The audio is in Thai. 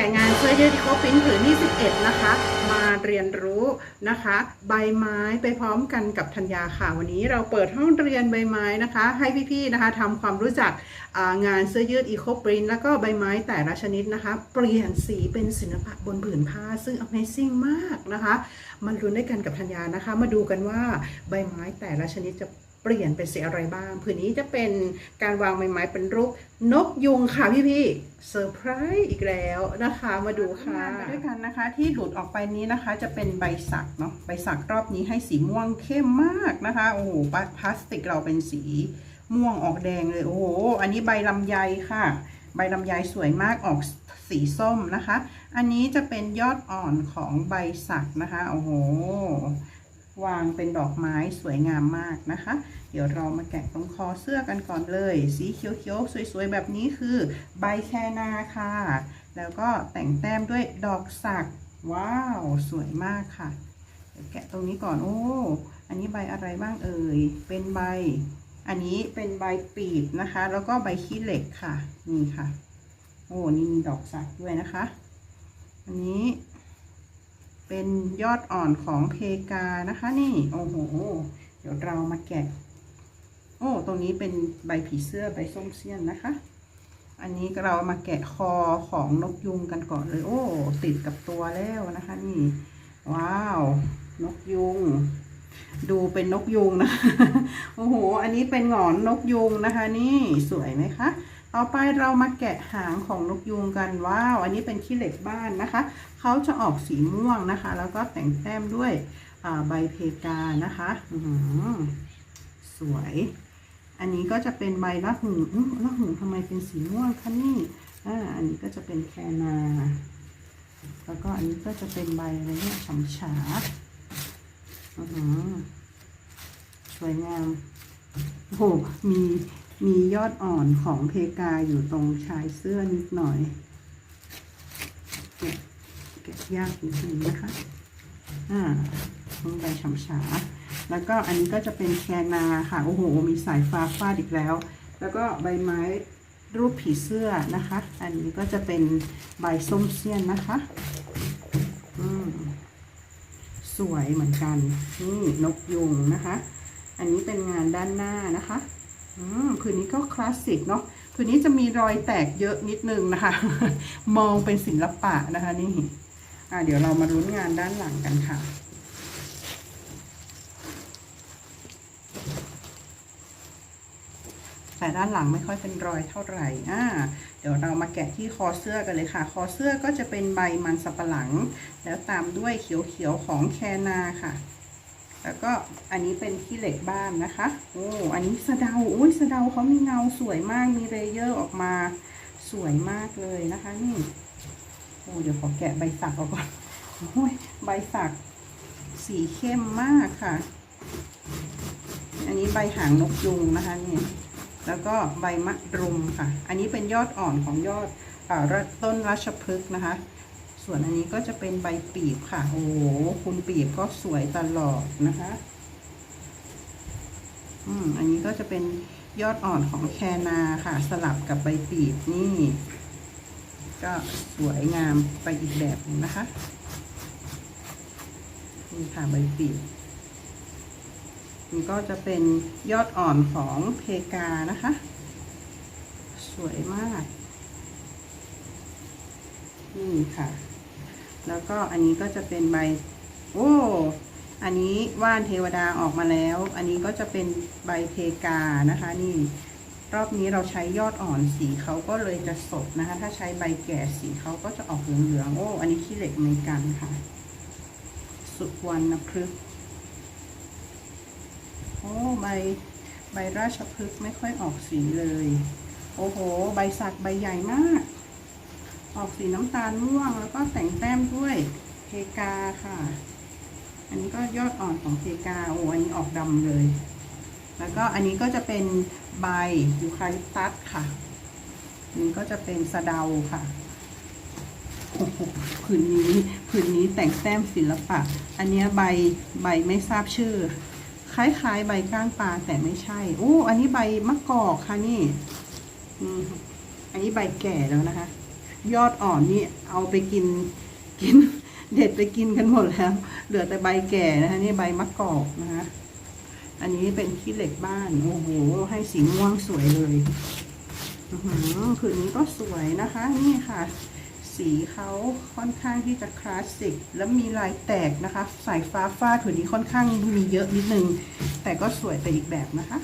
ก่งานเสื้อยืดโคปิ้นผืนที่11 นะคะ มาเรียนรู้นะคะ ใบไม้ไปพร้อมกันกับธัญญาค่ะ วันนี้เราเปิดห้องเรียนใบไม้นะคะ ให้พี่ๆนะคะทำความรู้จักงานเสื้อยืดอีโคปรินแล้วก็ใบไม้แต่ละชนิดนะคะ เปลี่ยนสีเป็นศิลปะบนผืนผ้า ซึ่ง Amazing มากนะคะ มันรุนด้วยกันกับธัญญานะคะ มาดูกันว่าใบไม้แต่ละชนิดจะ เปลี่ยนเป็นสีอะไรบ้างผืนนี้จะเป็นการวางใบไม้เป็นรูปนกยุงค่ะพี่ๆเซอร์ไพรส์อีกแล้วนะคะ มาดูค่ะมาด้วยกันนะคะ ที่หลุดออกไปนี้นะคะจะเป็นใบสักเนาะใบสักรอบนี้ให้สีม่วงเข้มมากนะคะโอ้โหพลาสติกเราเป็นสีม่วงออกแดงเลย โอ้โห อันนี้ใบลำไยค่ะ ใบลำไยสวยมากออกสีส้มนะคะ อันนี้จะเป็นยอดอ่อนของใบสักนะคะ โอ้โห วางเป็นดอกไม้สวยงามมากนะคะ เดี๋ยวเรามาแกะตรงคอเสื้อกันก่อนเลย สีเขียวๆ สวยๆ แบบนี้คือใบแคนาค่ะ แล้วก็แต่งแต้มด้วยดอกสัก ว้าว สวยมากค่ะ เดี๋ยวแกะตรงนี้ก่อน โอ้ อันนี้ใบอะไรบ้างเอ่ย เป็นใบ อันนี้เป็นใบปีบนะคะ แล้วก็ใบขี้เหล็กค่ะ นี่ค่ะ โอ้ นี่มีดอกสักด้วยนะคะ อันนี้ เป็นยอดอ่อนของเพกานะคะ นี่โอ้โห เดี๋ยวเรามาแกะ โอ้ตรงนี้เป็นใบผีเสื้อใบส้มเสี้ยนนะคะ อันนี้เรามาแกะคอของนกยุงกันก่อนเลย โอ้ ติดกับตัวแล้วนะคะ นี่ ว้าว นกยุง ดูเป็นนกยุงนะ โอ้โห อันนี้เป็นหงอนนกยุงนะคะ นี่สวยไหมคะ ต่อไปเรามาแกะหางของนกยุงกันว้าวอันนี้เป็นขี้เหล็กบ้านนะคะเขาจะออกสีม่วงนะคะ แล้วก็แต่งแต้มด้วยใบเพกานะคะอือสวย อันนี้ก็จะเป็นใบละหูละหูทำไมเป็นสีม่วงคะนี่อ่าอันนี้ก็จะเป็นแคนาแล้วก็อันนี้ก็จะเป็นใบอะไรเนี่ยฉำฉาอือสวยงามโอ้โหมี มียอดอ่อนของเพกาอยู่ตรงชายเสื้อนิดหน่อยแกะแกะยากนิดนึงนะคะ อ่าลงใบฉ่ำฉาแล้วก็อันนี้ก็จะเป็นแคนาค่ะ โอ้โห มีสายฟ้าฟาดอีกแล้ว แล้วก็ใบไม้รูปผีเสื้อนะคะ อันนี้ก็จะเป็นใบส้มเสี้ยนนะคะ อืม สวยเหมือนกัน นี่นกยุงนะคะ อันนี้เป็นงานด้านหน้านะคะ อืมผืนนี้ก็คลาสสิกเนาะผืนนี้จะมีรอยแตกเยอะนิดนึงนะคะ มองเป็นศิลปะนะคะนี่อ่าเดี๋ยวเรามาลุ้นงานด้านหลังกันค่ะแต่ด้านหลังไม่ค่อยเป็นรอยเท่าไหร่อ่าเดี๋ยวเรามาแกะที่คอเสื้อกันเลยค่ะ คอเสื้อก็จะเป็นใบมันสับปะหลัง แล้วตามด้วยเขียวๆของแคนาค่ะ แล้วก็อันนี้เป็นขี้เหล็กบ้านนะคะ โอ้ อันนี้สะเดาอุ้ยสะเดาเขามีเงาสวยมาก มีเลเยอร์ออกมาสวยมากเลยนะคะ นี่ โอ้เดี๋ยวขอแกะใบสักออกก่อน โอ้ย ใบสักสีเข้มมากค่ะ อันนี้ใบหางนกยุงนะคะนี่ แล้วก็ใบมะรุมค่ะ อันนี้เป็นยอดอ่อนของยอดอต้นราชพฤกษ์นะคะ ส่วนอันนี้ก็จะเป็นใบปีบค่ะ โอ้โหคุณปีบก็สวยตลอดนะคะ อืม อันนี้ก็จะเป็นยอดอ่อนของแคนาค่ะ สลับกับใบปีบนี่ ก็สวยงามไปอีกแบบนึงนะคะ นี่ค่ะใบปีบนี่ก็จะเป็นยอดอ่อนของเพกานะคะ สวยมาก นี่ค่ะ แล้วก็อันนี้ก็จะเป็นใบ โอ้อันนี้ว่านเทวดาออกมาแล้ว อันนี้ก็จะเป็นใบเพกานะคะ นี่ รอบนี้เราใช้ยอดอ่อนสีเขาก็เลยจะสดนะคะ ถ้าใช้ใบแก่สีเขาก็จะออกเหลืองๆโอ้อันนี้ขี้เหล็กอเมริกันค่ะ สุวรรณพฤกษ์โอ้ใบใบราชพฤกษ์ไม่ค่อยออกสีเลย โอ้โห ใบสักใบใหญ่มาก ออกสีน้ำตาลม่วง แล้วก็แต่งแต้มด้วยเพกาค่ะ อันนี้ก็ยอดอ่อนของเพกาโอ้อันนี้ออกดำเลย แล้วก็อันนี้ก็จะเป็นใบยูคาลิปตัสค่ะอันนี้ก็จะเป็นสะเดาค่ะโอ้โหผืนนี้ผืนนี้แต่งแต้มศิลปะ อันนี้ใบใบไม่ทราบชื่อ คล้ายๆ ใบก้างปลาแต่ไม่ใช่โอ้อันนี้ใบมะกอกค่ะนี่นี่อันนี้ใบแก่แล้วนะคะ ยอดอ่อนนี่เอาไปกินกิน เด็ดไปกินกันหมดแล้ว เหลือแต่ใบแก่นะคะนี่ใบมะกอกนะคะอันนี้เป็นขี้เหล็กบ้าน โอ้โห ให้สีม่วงสวยเลยอือหือผืนนี้ก็สวยนะคะ นี่ค่ะ สีเขาค่อนข้างที่จะคลาสสิก แล้วมีลายแตกนะคะ สายฟ้าฟาดผืนนี้ค่อนข้างมีเยอะนิดนึง แต่ก็สวยไปอีกแบบนะคะ